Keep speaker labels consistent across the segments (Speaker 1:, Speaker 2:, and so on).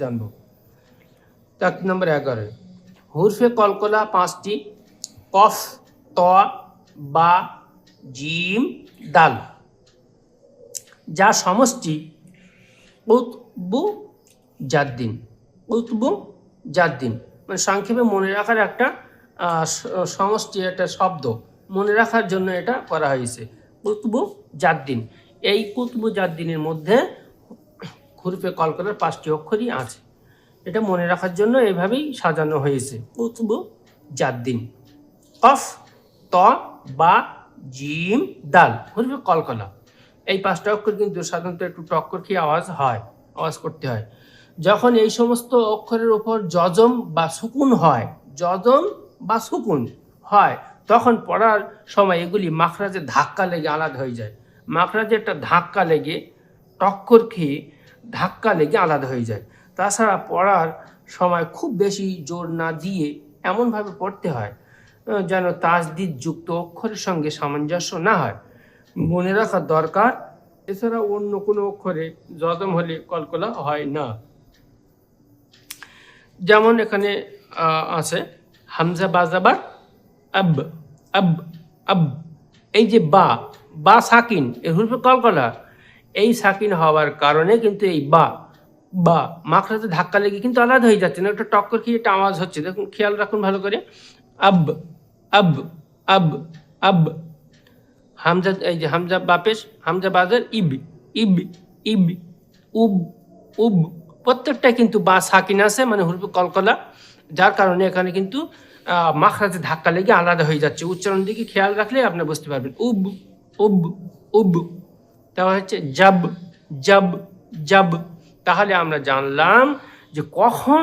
Speaker 1: জানব। এক নম্বর এগারো। হুরফে কলকলা পাঁচটি, কফ, ত, বা, জিম, দাল। যা সমষ্টি উতবু জাদ্দিন উতবু জাদ্দিন মানে সংক্ষেপে মনে রাখার একটা সমষ্টি, একটা শব্দ। মনে রাখার জন্য এটা করা হয়েছে। কুতবু জাদ্দিন এই কুতবু জাদ্দিনের মধ্যে খুরপে কলকলার পাঁচটি অক্ষরই আছে। এটা মনে রাখার জন্য এভাবেই সাজানো হয়েছে। কুতবু জাদ্দিন কফ ত বা জিম দাল। খুরপে কলকলা এই পাঁচটা অক্ষর কিন্তু সাধারণত একটু টক্কর খেয়ে আওয়াজ হয় আওয়াজ করতে হয়। যখন এই সমস্ত অক্ষরের উপর যজম বা সুকুন হয় যজম বা সুকুন হয় তখন পড়ার সময় এগুলি মাখরাজে ধাক্কা লেগে আলাদা হয়ে যায়। মাখরাজে একটা ধাক্কা লেগে টক্কর খেয়ে ধাক্কা লেগে আলাদা হয়ে যায়। তাছাড়া পড়ার সময় খুব বেশি জোর না দিয়ে এমনভাবে পড়তে হয় যেন তাজদিদ যুক্ত অক্ষরের সঙ্গে সামঞ্জস্য না হয়। মনে রাখা দরকার, এছাড়া অন্য কোনো অক্ষরে যদম হলে কলকলা হয় না। যেমন এখানে আছে, হামজা বাজাবার আব আব আব। এই যে বা বা সাকিন এর হুরফে কলকলা। এই সাকিন হওয়ার কারণে কিন্তু এই বা বা মাখরাতে ধাক্কা লেগে কিন্তু আলাদা হয়ে যাচ্ছে না, একটা টক্কর খেয়ে একটা আওয়াজ হচ্ছে। দেখুন, খেয়াল রাখুন ভালো করে। আব আব আব আব। হামজা, এই যে হামজা বাপেশ হামজা বাজার ইব ইব ইব, উব উব। প্রত্যেকটা কিন্তু বা সাকিন আছে মানে হুরফে কলকলা, যার কারণে এখানে কিন্তু মাখরাতে ধাক্কা লেগে আলাদা হয়ে যাচ্ছে। উচ্চারণ দিকে খেয়াল রাখলে আপনি বুঝতে পারবেন। উব উব উব। তারপর হচ্ছে জব জব জব। তাহলে আমরা জানলাম যে কখন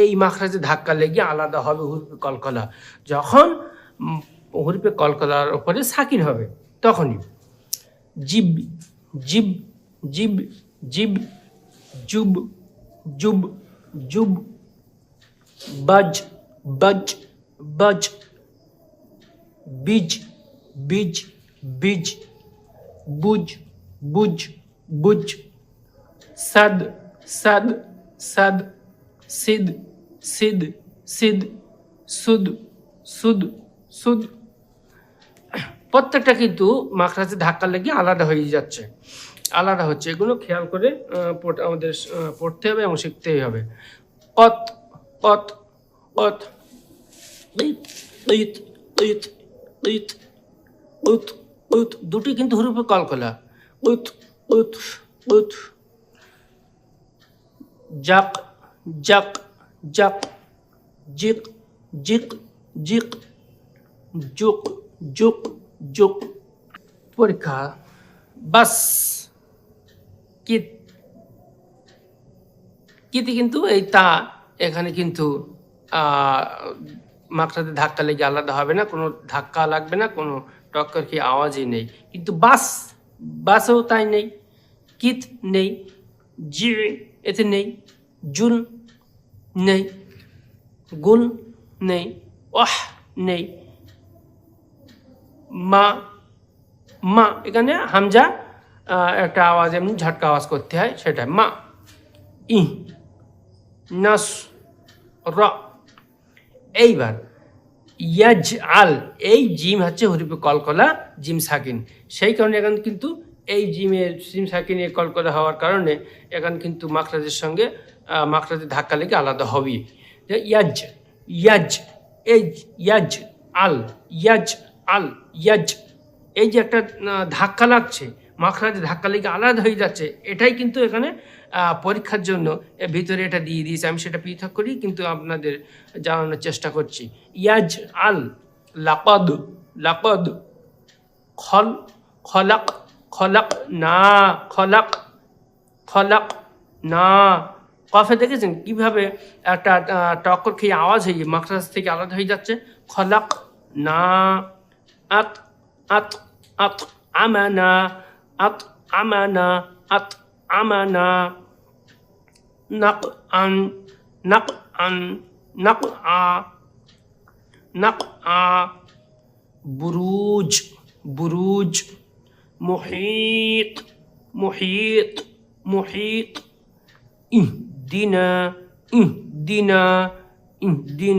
Speaker 1: এই মাখরাজে ধাক্কা লেগে আলাদা হবে হুরপে কলকলা। যখন হুরপে কলকলার উপরে সাকিন হবে, তখনই। জিব জিব জিব জিব, জুব জুব জুব, বজ বজ বজ, বীজ বীজ বীজ, বুজ বুজ বুজ সদ সদ সদ, সিদ সিদ সিদ, সুদ সুদ সুদ। প্রত্যেকটা কিন্তু মাখরাজে ধাক্কা লেগে আলাদা হয়ে যাচ্ছে। আলাদা হচ্ছে। এগুলো খেয়াল করে আমাদের পড়তে হবে এবং শিখতেই হবে। কত কত কত দুটি কিন্তু হুরুফে কলকলা উত উত উত জাক জাক জাক জিক জিক জিক জুক জুক জুক পরীক্ষা বাস কিত কিতি কিন্তু এই তা এখানে কিন্তু মাকড়াতে ধাক্কা লেগে আলাদা হবে না, কোনো ধাক্কা লাগবে না, কোনো টক্কর কি আওয়াজই নেই। কিন্তু বাস বাসেও তাই নেই, কিত নেই জি এতে নেই, জুন নেই গুল নেই ওয়াহ নেই। মা মা, এখানে হামজা একটা আওয়াজ, এমনি ঝটকা আওয়াজ করতে হয়, সেটা মা ই নাস, র। এইবার ইয়াজ আল এই জিম হচ্ছে হরিপে কলকলা জিম সাকিন। সেই কারণে এখন কিন্তু এই জিমে জিম সাকিনের কলকলা হওয়ার কারণে এখন কিন্তু মাখরাজের সঙ্গে আহ, মাখরাজের ধাক্কা লেগে আলাদা হবে। ইয়াজ ইয়াজ এই ইয়াজ আল ইয়াজ। আল ইয়াজ এই যে একটা ধাক্কা লাগছে মাখরাজে ধাক্কা লেগে আলাদা হয়ে যাচ্ছে। এটাই কিন্তু এখানে পরীক্ষার জন্য ভিতরে এটা দিয়ে দিয়েছে। আমি সেটা পৃথক করি, কিন্তু আপনাদের জানানোর চেষ্টা করছি। ইয়াজ আল লাকদ লাকদ, খল, খলাক খলাক না, খলাক খলাক না। কফে দেখেছেন? কীভাবে একটা টক্কর খেয়ে আওয়াজ হয়ে মাখরাজ থেকে আলাদা হয়ে যাচ্ছে? খলাক না, আত আত আত, আমানা at'amana at amana nak'an nak'an nak'a nak'a buruj buruj muhit muhit muhit ihdina ihdina ihdina.